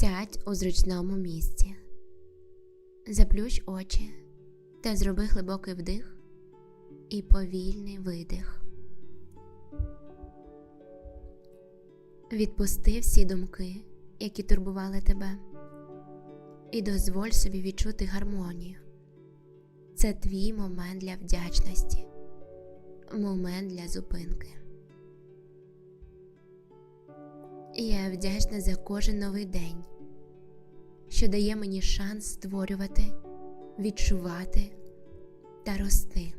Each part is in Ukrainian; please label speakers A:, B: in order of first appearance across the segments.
A: Сядь у зручному місці. Заплющ очі та зроби глибокий вдих і повільний видих. Відпусти всі думки, які турбували тебе, і дозволь собі відчути гармонію. Це твій момент для вдячності, момент для зупинки. Я вдячна за кожен новий день, що дає мені шанс створювати, відчувати та рости.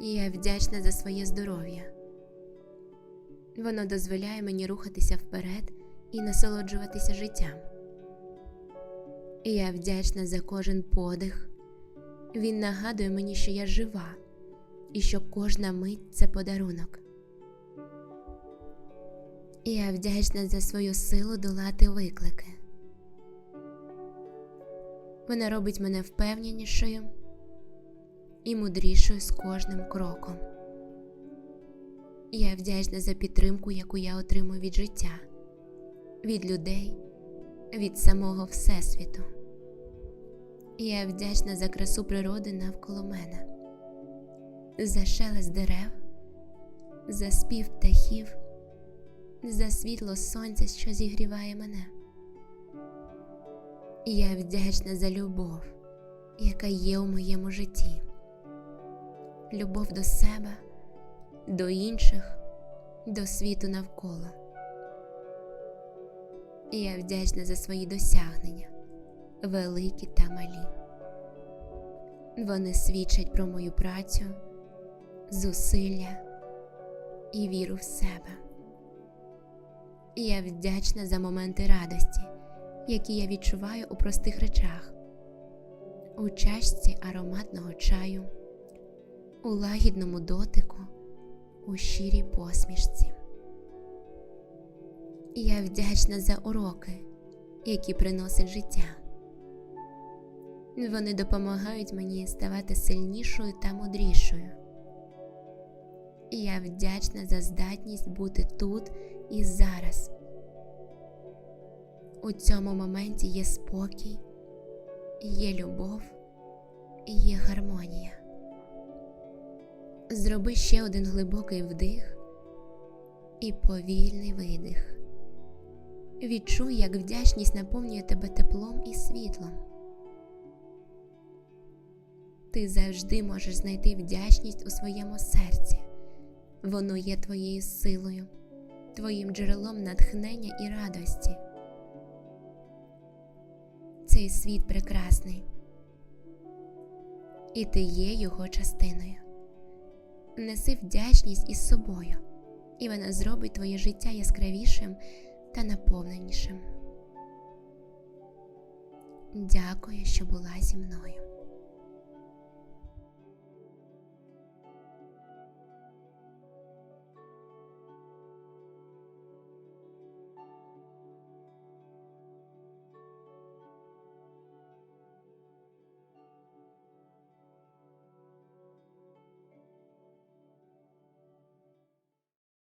A: Я вдячна за своє здоров'я. Воно дозволяє мені рухатися вперед і насолоджуватися життям. Я вдячна за кожен подих. Він нагадує мені, що я жива і що кожна мить це подарунок. Я вдячна за свою силу долати виклики. Вона робить мене впевненішою і мудрішою з кожним кроком. Я вдячна за підтримку, яку я отримую від життя, від людей, від самого Всесвіту. Я вдячна за красу природи навколо мене, за шелест дерев, за спів птахів, за світло сонця, що зігріває мене. Я вдячна за любов, яка є у моєму житті, любов до себе, до інших, до світу навколо. Я вдячна за свої досягнення, великі та малі. Вони свідчать про мою працю, зусилля і віру в себе. Я вдячна за моменти радості, які я відчуваю у простих речах, у чашці ароматного чаю, у лагідному дотику, у щирій посмішці. Я вдячна за уроки, які приносить життя. Вони допомагають мені ставати сильнішою та мудрішою. Я вдячна за здатність бути тут і зараз. У цьому моменті є спокій, є любов і є гармонія. Зроби ще один глибокий вдих і повільний видих. Відчуй, як вдячність наповнює тебе теплом і світлом. Ти завжди можеш знайти вдячність у своєму серці. Воно є твоєю силою, твоїм джерелом натхнення і радості. Цей світ прекрасний, і ти є його частиною. Неси вдячність із собою, і вона зробить твоє життя яскравішим та наповненішим. Дякую, що була зі мною.